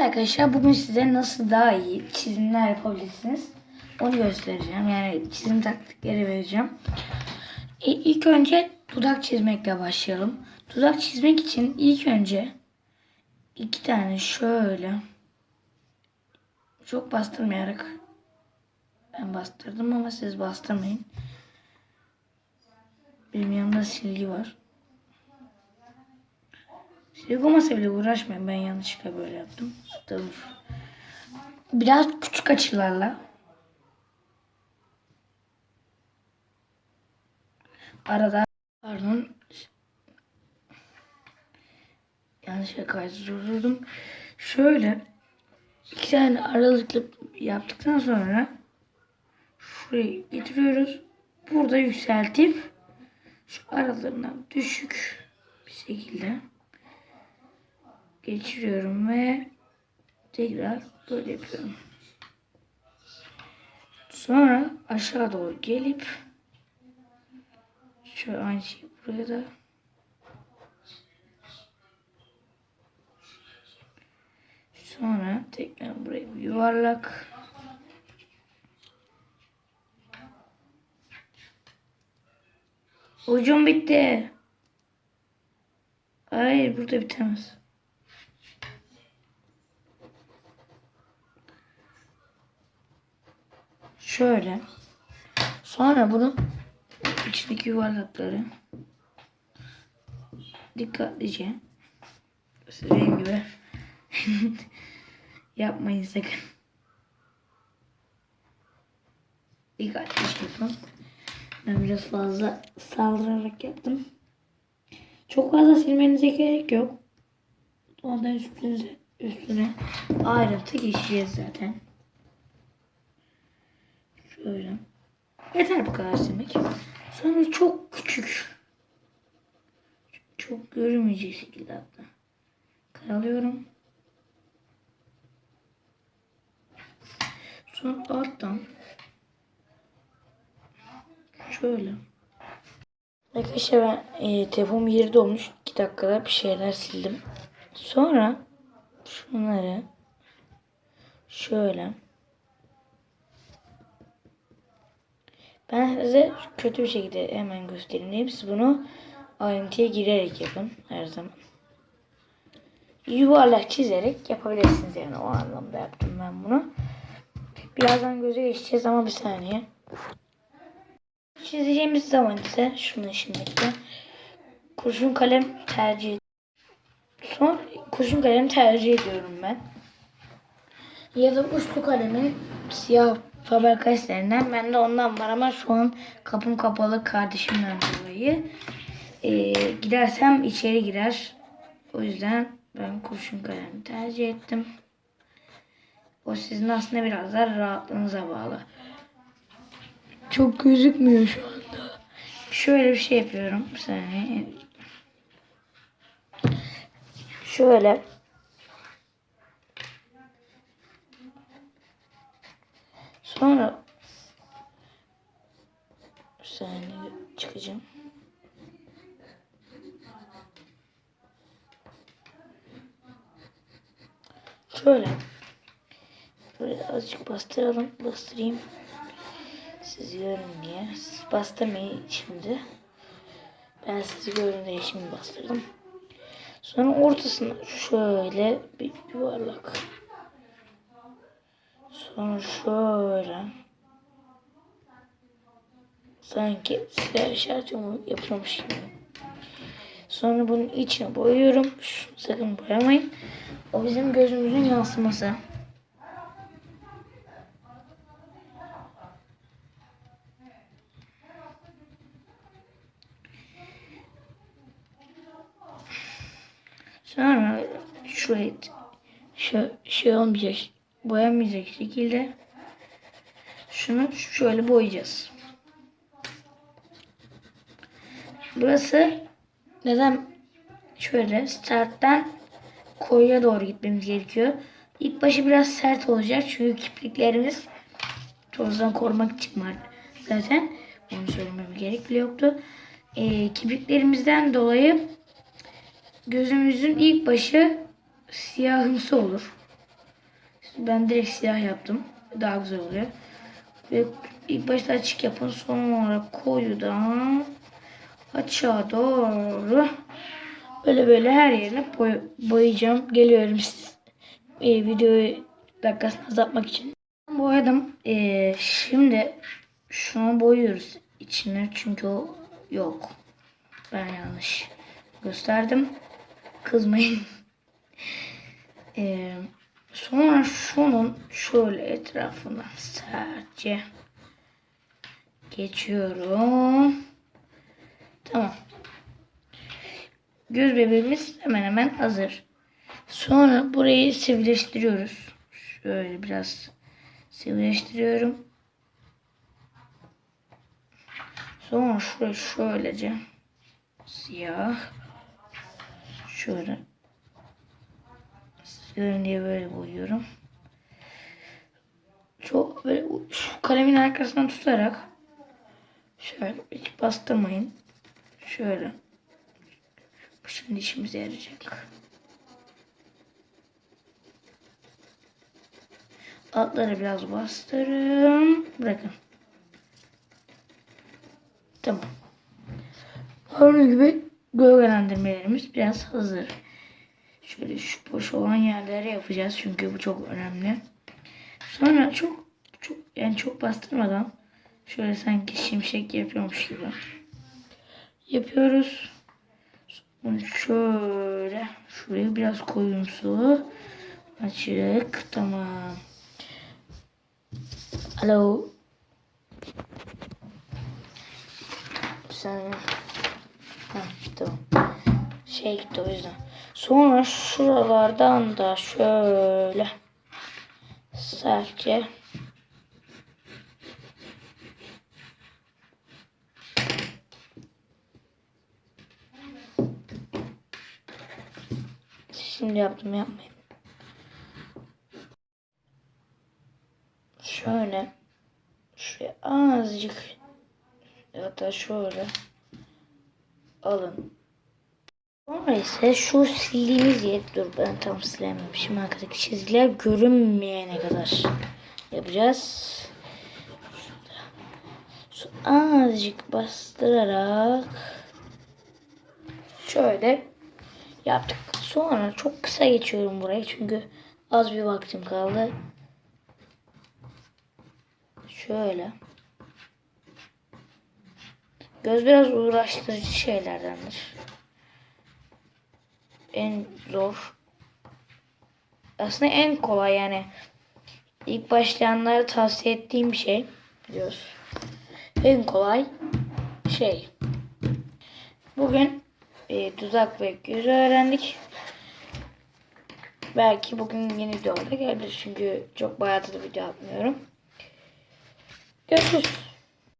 arkadaşlar bugün size nasıl daha iyi çizimler yapabilirsiniz onu göstereceğim. Yani çizim taktikleri vereceğim. E, ilk önce dudak çizmekle başlayalım. Dudak çizmek için ilk önce iki tane şöyle çok bastırmayarak ben bastırdım ama siz bastırmayın. Benim yanımda silgi var. Olmasa bile uğraşmayın. Ben yanlışlıkla böyle yaptım. Dur. Biraz küçük açılarla arada pardon yanlışlıkla kaydırdım. Şöyle iki tane aralıklı yaptıktan sonra şurayı getiriyoruz. Burada yükseltip şu aralarından düşük bir şekilde geçiriyorum ve tekrar böyle yapıyorum. Sonra aşağı doğru gelip şöyle aynı şeyi buraya da sonra tekrar buraya bir yuvarlak Ucum bitti. Hayır burada bitemez. Şöyle. Sonra bunu içindeki yuvarlakları dikkatlice benim gibi yapmayın sakın. Dikkatlice yapın. Ben biraz fazla saldırarak yaptım. Çok fazla silmenize gerek yok. Ondan üstüne, üstüne ayrıntı geçeceğiz zaten. Şöyle. Yeter bu kadar silmek. Sonra çok küçük. Çok görünmeyecek şekilde hatta. Karalıyorum. Sonra alttan şöyle. Arkadaşlar ben e, telefonum yeri dolmuş. 2 dakikada bir şeyler sildim. Sonra şunları şöyle Ben size kötü bir şekilde hemen göstereyim. Siz bunu ayrıntıya girerek yapın her zaman. Yuvarlak çizerek yapabilirsiniz yani o anlamda yaptım ben bunu. Birazdan göze geçeceğiz ama bir saniye. Çizeceğimiz zaman ise şunu şimdilikle kurşun kalem tercih. Son kurşun kalem tercih ediyorum ben. Ya da uçlu kalemin siyah Faber Castell'inden. Ben de ondan var ama şu an kapım kapalı kardeşimden dolayı. Ee, gidersem içeri girer. O yüzden ben kurşun kalemi tercih ettim. O sizin aslında biraz da rahatlığınıza bağlı. Çok gözükmüyor şu anda. Şöyle bir şey yapıyorum. Bir saniye. Şöyle. Sonra bir saniye çıkacağım. Şöyle. Böyle azıcık bastıralım. Bastırayım. Siz görün diye. Siz bastırmayın şimdi. Ben sizi görün diye şimdi bastırdım. Sonra ortasına şöyle bir yuvarlak. Sonra şöyle. Sanki silah işareti yapıyormuş gibi. Sonra bunun içine boyuyorum. Şunu sakın boyamayın. O bizim gözümüzün yansıması. Sonra şurayı şu şey olmayacak, boyanmayacak şekilde şunu şöyle boyayacağız. Burası neden şöyle starttan koyuya doğru gitmemiz gerekiyor. İlk başı biraz sert olacak çünkü kipliklerimiz tozdan korumak için var zaten. Onu söylememe gerek yoktu. Ee, kibriklerimizden dolayı gözümüzün ilk başı siyahımsı olur. Ben direkt siyah yaptım. Daha güzel oluyor. Ve ilk başta açık yapın. Sonra koyudan açığa doğru böyle böyle her yerine boy boyayacağım. Geliyorum siz. E, videoyu dakikasını azaltmak için. Boyadım. E, şimdi şunu boyuyoruz içine çünkü o yok. Ben yanlış gösterdim. Kızmayın. Ee, sonra şunun şöyle etrafına sertçe geçiyorum. Tamam. Göz bebeğimiz hemen hemen hazır. Sonra burayı sivrileştiriyoruz. Şöyle biraz sivrileştiriyorum. Sonra şurayı şöylece siyah şöyle görün diye böyle boyuyorum. Çok böyle şu kalemin arkasından tutarak şöyle hiç bastırmayın. Şöyle. Şimdi işimize yarayacak. Altları biraz bastırın. Bırakın. Tamam. Gördüğünüz gibi gölgelendirmelerimiz biraz hazır. Şöyle şu boş olan yerlere yapacağız çünkü bu çok önemli. Sonra çok çok yani çok bastırmadan şöyle sanki şimşek yapıyormuş gibi yapıyoruz. Bunu şöyle şuraya biraz koyumsu açık tamam. Alo. Saniye. Ha, tamam. Şey gitti o yüzden. Sonra şuralardan da şöyle sertçe Şimdi yaptım yapmayayım. Şöyle şuraya azıcık hatta şöyle alın. Sonra ise şu sildiğimiz yer dur ben tam silememişim arkadaki çizgiler görünmeyene kadar yapacağız. Şu azıcık bastırarak şöyle yaptık. Sonra çok kısa geçiyorum burayı çünkü az bir vaktim kaldı. Şöyle. Göz biraz uğraştırıcı şeylerdendir. En zor. Aslında en kolay yani. İlk başlayanlara tavsiye ettiğim şey. Göz. En kolay şey. Bugün e, tuzak ve göz öğrendik. Belki bugün yeni videoda gelebilir çünkü çok bayağıdır video atmıyorum. Görüşürüz.